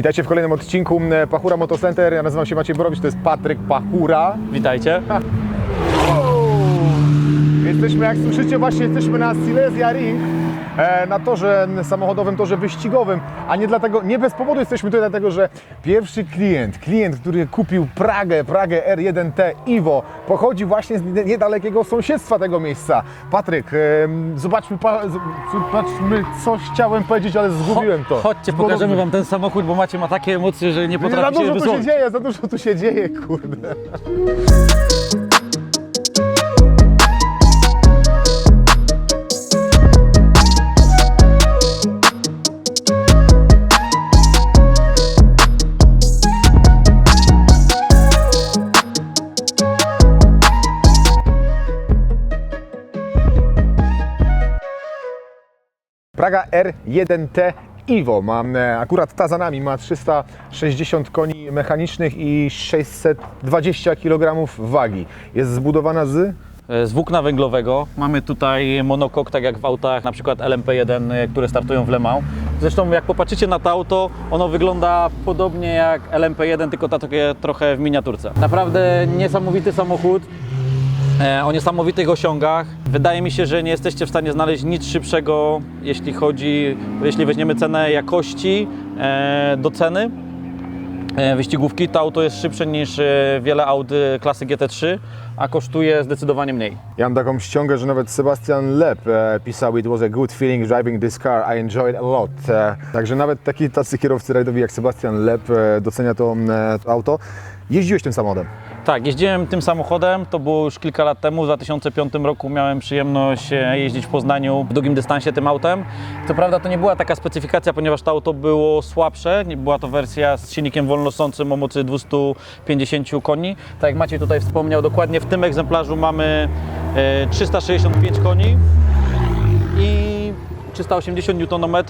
Witajcie w kolejnym odcinku e, Pachura Motocenter. Ja nazywam się Maciej Borowicz, to jest Patryk Pachura. Witajcie. Jesteśmy, jak słyszycie, właśnie jesteśmy na Silesia Ring, na torze samochodowym, torze wyścigowym, a nie dlatego, nie bez powodu jesteśmy tutaj, dlatego że pierwszy klient, klient, który kupił Pragę, Pragę R1T Ivo, pochodzi właśnie z nie- niedalekiego sąsiedztwa tego miejsca. Patryk, e, zobaczmy, pa, zobaczmy, coś chciałem powiedzieć, ale zgubiłem to. Chodźcie, pokażemy wam ten samochód, bo Macie ma takie emocje, że nie Za potraficie dużo je tu się dzieje, za dużo tu się dzieje, kurde. Praga R1T Ivo. Mam, e, akurat ta za nami ma 360 koni mechanicznych i 620 kg wagi. Jest zbudowana z E, Z włókna węglowego mamy tutaj monokok, tak jak w autach, na przykład LMP1, e, które startują w Le Mans. Zresztą jak popatrzycie na to auto, ono wygląda podobnie jak LMP1, tylko takie trochę w miniaturce. Naprawdę niesamowity samochód. E, O niesamowitych osiągach. Wydaje mi się, że nie jesteście w stanie znaleźć nic szybszego, jeśli chodzi, jeśli weźmiemy cenę jakości e, do ceny. e, wyścigówki. To auto jest szybsze niż wiele aut e, klasy GT3, a kosztuje zdecydowanie mniej. Ja mam taką ściągę, że nawet Sebastian Lep pisał It was a good feeling driving this car, I enjoyed a lot. Także nawet taki tacy kierowcy rajdowi jak Sebastian Lep docenia to, to auto. Jeździłeś tym samochodem. Tak, jeździłem tym samochodem, to było już kilka lat temu, w 2005 roku miałem przyjemność e, jeździć w Poznaniu w długim dystansie tym autem. Co prawda to nie była taka specyfikacja, ponieważ to auto było słabsze, była to wersja z silnikiem wolnosącym o mocy 250 koni. Tak jak Maciej tutaj wspomniał, dokładnie w tym egzemplarzu mamy e, 365 koni i 380 Nm.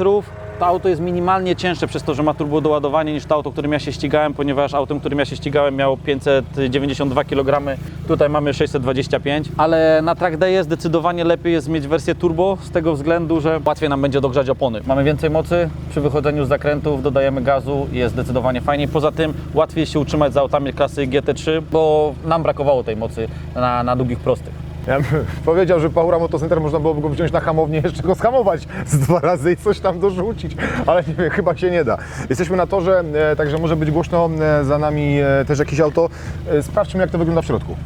To auto jest minimalnie cięższe przez to, że ma turbo doładowanie niż to auto, którym ja się ścigałem, ponieważ autem, którym ja się ścigałem miało 592 kg, tutaj mamy 625, ale na track day zdecydowanie lepiej jest mieć wersję turbo z tego względu, że łatwiej nam będzie dogrzać opony. Mamy więcej mocy, przy wychodzeniu z zakrętów dodajemy gazu i jest zdecydowanie fajniej. Poza tym łatwiej się utrzymać za autami klasy GT3, bo nam brakowało tej mocy na, na długich prostych. Ja bym powiedział, że Pachura Motocenter można byłoby go wziąć na hamownię, jeszcze go schamować z dwa razy i coś tam dorzucić, ale nie wiem, chyba się nie da. Jesteśmy na torze, e, także może być głośno, e, za nami e, też jakieś auto. Sprawdźmy, jak to wygląda w środku.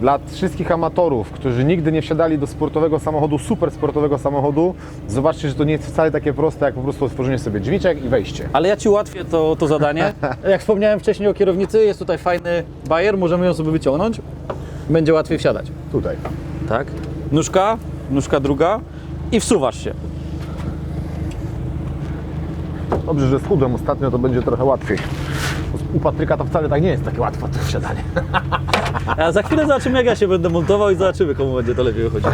Dla wszystkich amatorów, którzy nigdy nie wsiadali do sportowego samochodu, super sportowego samochodu, zobaczcie, że to nie jest wcale takie proste, jak po prostu otworzenie sobie drzwiczek i wejście. Ale ja Ci ułatwię to, to zadanie. Jak wspomniałem wcześniej o kierownicy, jest tutaj fajny bajer, możemy ją sobie wyciągnąć. Będzie łatwiej wsiadać. Tutaj. Tak. Nóżka, nóżka druga i wsuwasz się. Dobrze, że schudłem ostatnio, to będzie trochę łatwiej. U Patryka to wcale tak nie jest takie łatwe to wsiadanie. A za chwilę zobaczymy, jak ja się będę montował i zobaczymy, komu będzie to lepiej wychodziło.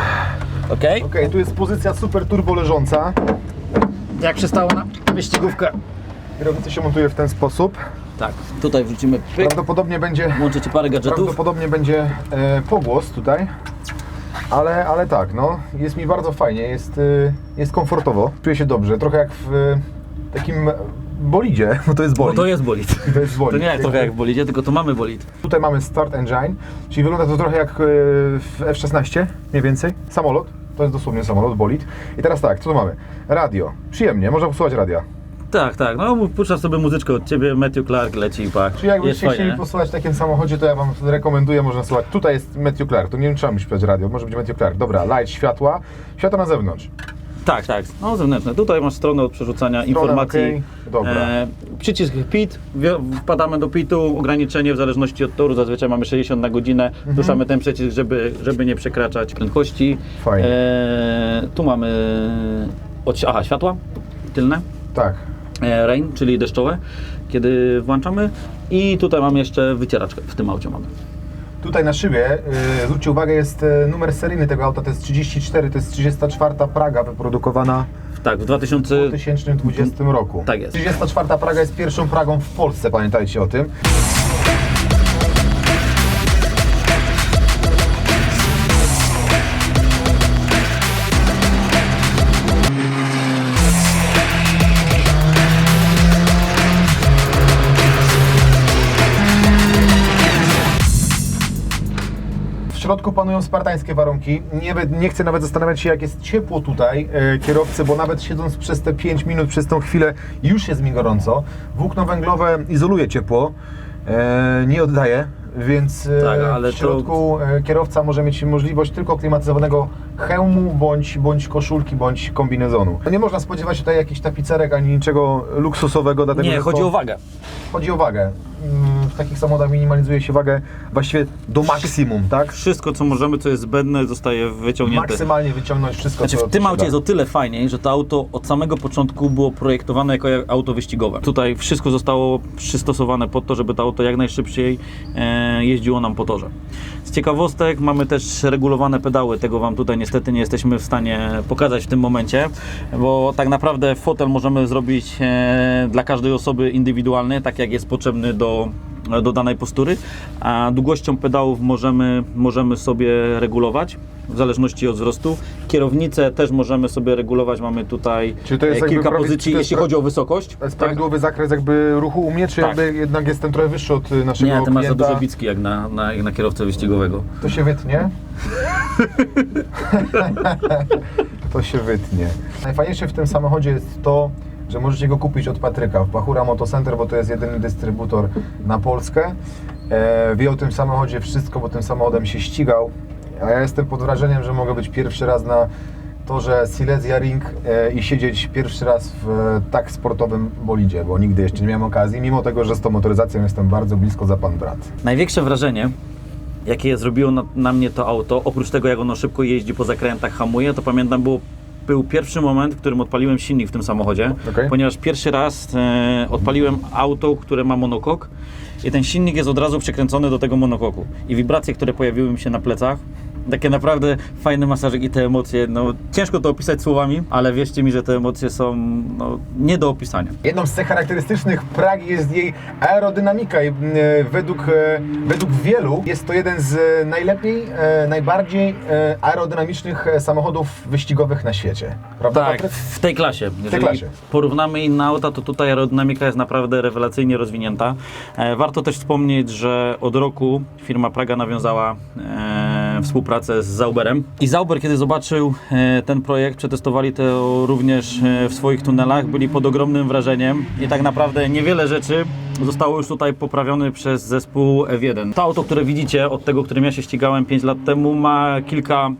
Ok? Ok, tu jest pozycja super turbo leżąca. Jak przystało na wyścigówkę. Kierownica się montuje w ten sposób. Tak, tutaj wrzucimy pyk, Prawdopodobnie będzie, włączycie parę gadżetów. prawdopodobnie będzie e, pogłos tutaj. Ale, ale tak, no, jest mi bardzo fajnie, jest, e, jest komfortowo, czuję się dobrze, trochę jak w e, takim bolidzie, bo to jest Bo bolid. to jest bolid. To jest bolid. To nie jak trochę jak w bolidzie, tylko to mamy bolid. Tutaj mamy Start Engine, czyli wygląda to trochę jak e, w F-16, mniej więcej. Samolot, to jest dosłownie samolot, bolid. I teraz tak, co tu mamy? Radio, przyjemnie, można posłuchać radia. Tak, tak, no puszczasz sobie muzyczkę od Ciebie, Matthew Clark leci i pak. Czyli jakbyście fajnie, chcieli nie? posłuchać w takim samochodzie, to ja Wam rekomenduję, można słuchać. Tutaj jest Matthew Clark, to nie trzeba mi śpiewać radio, może być Matthew Clark. Dobra, light, światła, światła na zewnątrz. Tak, tak. No zewnętrzne. Tutaj masz stronę od przerzucania informacji. okej. Dobra. E, przycisk PIT, wpadamy do PIT-u, ograniczenie w zależności od toru, zazwyczaj mamy 60 na godzinę. Mhm. Ruszamy ten przycisk, żeby, żeby nie przekraczać prędkości. Fajnie. E, tu mamy od, aha, światła tylne, Tak. E, rain, czyli deszczowe, kiedy włączamy. I tutaj mamy jeszcze wycieraczkę, w tym aucie mamy. Tutaj na szybie, yy, zwróćcie uwagę, jest e, numer seryjny tego auta, to jest 34, to jest 34 Praga wyprodukowana Tak, w 2000... w 2020 roku. Tak jest. 34 Praga jest pierwszą Pragą w Polsce, pamiętajcie o tym. Środku panują spartańskie warunki. Nie, nie chcę nawet zastanawiać się, jak jest ciepło tutaj e, kierowcy, bo nawet siedząc przez te 5 minut, przez tą chwilę, już jest mi gorąco. Włókno węglowe izoluje ciepło, e, nie oddaje, więc e, Tak, ale w to- środku e, kierowca może mieć możliwość tylko klimatyzowanego hełmu, bądź, bądź koszulki, bądź kombinezonu. Nie można spodziewać się tutaj jakichś tapicerek ani niczego luksusowego, dlatego Nie, że chodzi to- o wagę. Chodzi o wagę. Mm, W takich samochodach minimalizuje się wagę właściwie do maksimum, tak? Wszystko, co możemy, co jest zbędne, zostaje wyciągnięte. Maksymalnie wyciągnąć wszystko, Znaczy co w tym aucie jest o tyle fajniej, że to auto od samego początku było projektowane jako auto wyścigowe. Tutaj wszystko zostało przystosowane pod to, żeby to auto jak najszybciej e, jeździło nam po torze. Z ciekawostek mamy też regulowane pedały, tego Wam tutaj niestety nie jesteśmy w stanie pokazać w tym momencie, bo tak naprawdę fotel możemy zrobić e, dla każdej osoby indywidualny, tak jak jest potrzebny do do danej postury, a długością pedałów możemy, możemy sobie regulować w zależności od wzrostu. Kierownicę też możemy sobie regulować, mamy tutaj e, kilka prawie- pozycji, jeśli chodzi o wysokość. To jest prawidłowy zakres jakby ruchu u mnie, czy Tak. jakby jednak jestem trochę wyższy od y, naszego Nie, ty masz za dużo bicki jak na, na, jak na kierowcę wyścigowego. To się wytnie. to się wytnie. Najfajniejsze w tym samochodzie jest to, że możecie go kupić od Patryka w Pachura Motocenter, bo to jest jedyny dystrybutor na Polskę. E, wie o tym samochodzie wszystko, bo tym samochodem się ścigał. A ja jestem pod wrażeniem, że mogę być pierwszy raz na torze Silesia Ring e, i siedzieć pierwszy raz w e, tak sportowym bolidzie, bo nigdy jeszcze nie miałem okazji, mimo tego, że z tą motoryzacją jestem bardzo blisko za pan brat. Największe wrażenie, jakie zrobiło na, na mnie to auto, oprócz tego jak ono szybko jeździ po zakrętach, hamuje, to pamiętam było był pierwszy moment, w którym odpaliłem silnik w tym samochodzie, Okej. ponieważ pierwszy raz e, odpaliłem auto, które ma monokok i ten silnik jest od razu przykręcony do tego monokoku. I wibracje, które pojawiły mi się na plecach, takie naprawdę fajny masażyk i te emocje, no ciężko to opisać słowami, ale wierzcie mi, że te emocje są no, nie do opisania. Jedną z cech charakterystycznych Pragi jest jej aerodynamika i e, według, e, według wielu jest to jeden z najlepiej, e, najbardziej e, aerodynamicznych e, samochodów wyścigowych na świecie. Prawda, Tak, Patryk? w tej klasie. Jeżeli klasie. porównamy inne auta, to tutaj aerodynamika jest naprawdę rewelacyjnie rozwinięta. E, warto też wspomnieć, że od roku firma Praga nawiązała e, współpracę z Zauberem. I Zauber, kiedy zobaczył e, ten projekt, przetestowali to również e, w swoich tunelach, byli pod ogromnym wrażeniem i tak naprawdę niewiele rzeczy zostało już tutaj poprawione przez zespół F1. To auto, które widzicie, od tego, którym ja się ścigałem 5 lat temu, ma kilka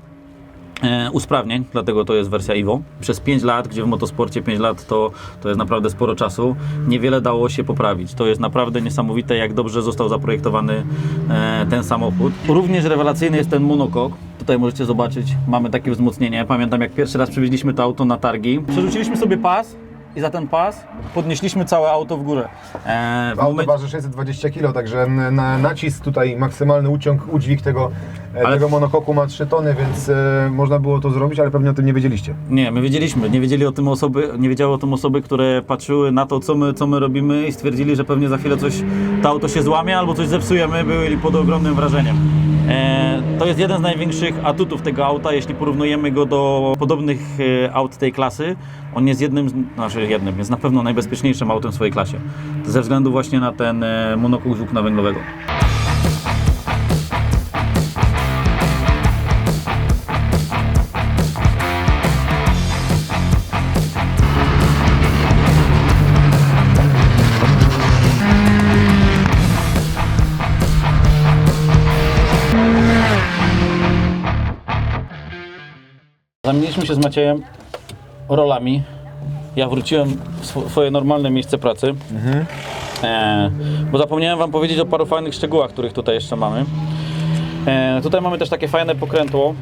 usprawnień, dlatego to jest wersja Evo. Przez 5 lat, gdzie w motosporcie 5 lat to, to jest naprawdę sporo czasu, niewiele dało się poprawić. To jest naprawdę niesamowite, jak dobrze został zaprojektowany e, ten samochód. Również rewelacyjny jest ten monokok. Tutaj możecie zobaczyć, mamy takie wzmocnienie. Pamiętam, jak pierwszy raz przywieźliśmy to auto na targi. Przerzuciliśmy sobie pas i za ten pas podnieśliśmy całe auto w górę. E, w Auto momencie- waży 620 kg, także n- na, nacisk tutaj, maksymalny uciąg, udźwig tego, e, Ale- tego monokoku ma 3 tony, więc e, można było to zrobić, ale pewnie o tym nie wiedzieliście. Nie, my wiedzieliśmy, nie wiedzieli o tym osoby, nie wiedziały o tym osoby, które patrzyły na to, co my, co my robimy i stwierdzili, że pewnie za chwilę coś, to auto się złamie albo coś zepsujemy, byli pod ogromnym wrażeniem. E, to jest jeden z największych atutów tego auta, jeśli porównujemy go do podobnych e, aut tej klasy. On jest jednym, z, znaczy jednym, jest na pewno najbezpieczniejszym autem w swojej klasie. Ze względu właśnie na ten e, monokół włókna węglowego. Zamieniliśmy się z Maciejem rolami. Ja wróciłem w swo- swoje normalne miejsce pracy. E, bo zapomniałem Wam powiedzieć o paru fajnych szczegółach, których tutaj jeszcze mamy. E, tutaj mamy też takie fajne pokrętło,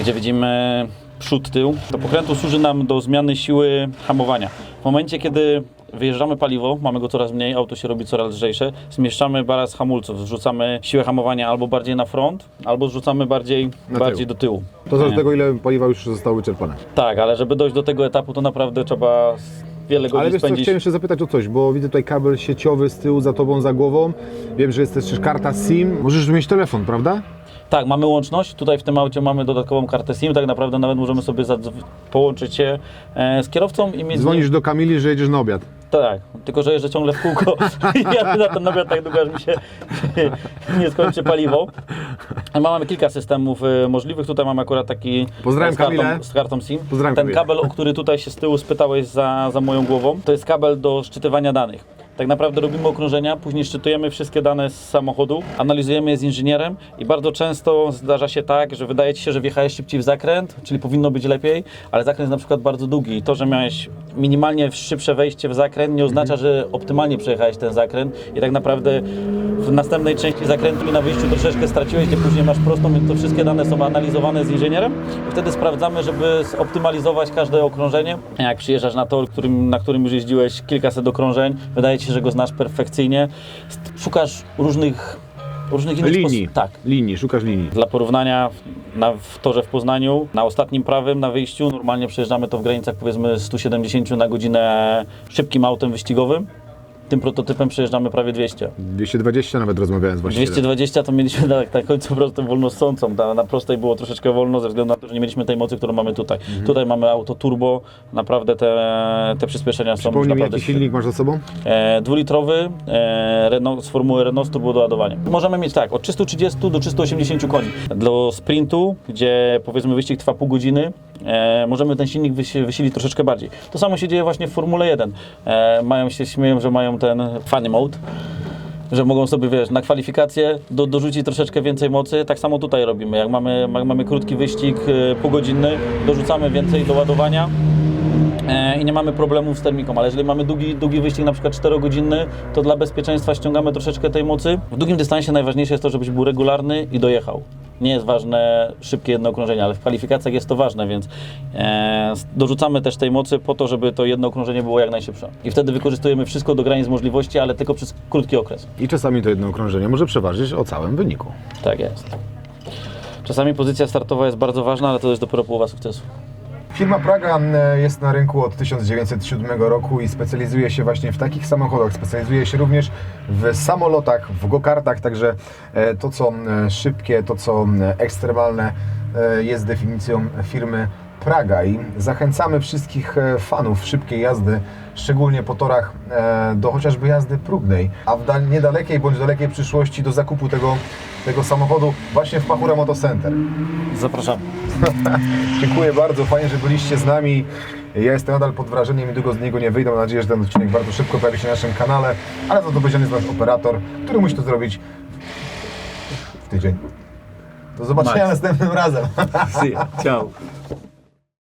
gdzie widzimy przód, tył. To pokrętło służy nam do zmiany siły hamowania. W momencie, kiedy wyjeżdżamy paliwo, mamy go coraz mniej, auto się robi coraz lżejsze, zmieszczamy balans hamulców, zrzucamy siłę hamowania albo bardziej na front, albo zrzucamy bardziej, Na bardziej tył. do tyłu. To zależy od tego, ile paliwa już zostało wyczerpane. tak, ale żeby dojść do tego etapu, to naprawdę trzeba wiele godzin Ale wiesz co, spędzić. chciałem jeszcze zapytać o coś, bo widzę tutaj kabel sieciowy z tyłu za tobą, za głową. Wiem, że jest też karta SIM. Możesz mieć telefon, prawda? Tak, mamy łączność. Tutaj w tym aucie mamy dodatkową kartę SIM. Tak naprawdę nawet możemy sobie zadzw- połączyć się e, z kierowcą i mieć. Dzwonisz do Kamili, że jedziesz na obiad. Tak, tylko że jeżdżę ciągle w kółko i jadę na ten obiad tak długo, aż mi się nie skończy paliwo. Mamy kilka systemów y, możliwych. Tutaj mamy akurat taki Pozdrawiam z kartą, Kamilę. z kartą SIM. Pozdrawiam Ten Kamilę. kabel, o który tutaj się z tyłu spytałeś za, za moją głową, to jest kabel do szczytywania danych. Tak naprawdę robimy okrążenia, później szczytujemy wszystkie dane z samochodu, analizujemy je z inżynierem i bardzo często zdarza się tak, że wydaje Ci się, że wjechałeś szybciej w zakręt, czyli powinno być lepiej, ale zakręt jest na przykład bardzo długi i to, że miałeś minimalnie szybsze wejście w zakręt nie oznacza, że optymalnie przejechałeś ten zakręt i tak naprawdę w następnej części zakrętu i na wyjściu troszeczkę straciłeś, gdzie później masz prostą, więc to wszystkie dane są analizowane z inżynierem i wtedy sprawdzamy, żeby zoptymalizować każde okrążenie. Jak przyjeżdżasz na tor, którym, na którym już jeździłeś kilkaset okrążeń, wydaje Ci się, że go znasz perfekcyjnie, szukasz różnych, różnych innych Linii. Tak, Linii, szukasz linii. dla porównania, na, w torze w Poznaniu, na ostatnim prawym, na wyjściu, normalnie przejeżdżamy to w granicach powiedzmy 170 na godzinę szybkim autem wyścigowym. Tym prototypem przejeżdżamy prawie 200. 220 nawet rozmawiałem z właścicielem. 220 to mieliśmy na, na końcu po prostu wolnosącą. Na, na prostej było troszeczkę wolno ze względu na to, że nie mieliśmy tej mocy, którą mamy tutaj. Mhm. Tutaj mamy auto turbo, naprawdę te, te przyspieszenia są Przypomnij mi, naprawdę jaki silnik masz za sobą? E, dwulitrowy e, Renault, z formuły Renault z turbodoładowaniem. Możemy mieć tak, od 330 do 380 koni. Dla sprintu, gdzie powiedzmy wyścig trwa pół godziny, e, możemy ten silnik wysi- wysilić troszeczkę bardziej. To samo się dzieje właśnie w Formule 1. E, mają się śmieją, że mają ten funny mode. Że mogą sobie, wiesz, na kwalifikacje do, dorzucić troszeczkę więcej mocy. Tak samo tutaj robimy. Jak mamy, jak mamy krótki wyścig e, półgodzinny, dorzucamy więcej do ładowania e, i nie mamy problemów z termiką, ale jeżeli mamy długi, długi wyścig, na przykład 4-godzinny, to dla bezpieczeństwa ściągamy troszeczkę tej mocy. W długim dystansie najważniejsze jest to, żebyś był regularny i dojechał. Nie jest ważne szybkie jedno okrążenie, ale w kwalifikacjach jest to ważne, więc e, dorzucamy też tej mocy po to, żeby to jedno okrążenie było jak najszybsze. I wtedy wykorzystujemy wszystko do granic możliwości, ale tylko przez krótki okres. I czasami to jedno okrążenie może przeważyć o całym wyniku. Tak jest. Czasami pozycja startowa jest bardzo ważna, ale to jest dopiero połowa sukcesu. Firma Praga jest na rynku od 1907 roku i specjalizuje się właśnie w takich samochodach. Specjalizuje się również w samolotach, w go-kartach, także e, to co szybkie, to co ekstremalne e, jest definicją firmy Praga i zachęcamy wszystkich e, fanów szybkiej jazdy, szczególnie po torach, e, do chociażby jazdy próbnej, a w dal- niedalekiej bądź dalekiej przyszłości do zakupu tego, tego samochodu właśnie w Pachura Moto Center. Zapraszam. Dziękuję bardzo, fajnie, że byliście z nami. Ja jestem nadal pod wrażeniem i długo z niego nie wyjdę. Mam nadzieję, że ten odcinek bardzo szybko pojawi się na naszym kanale, ale za to odpowiedzialny jest nasz operator, który musi to zrobić w tydzień. Do zobaczenia następnym razem. See ya. Ciao.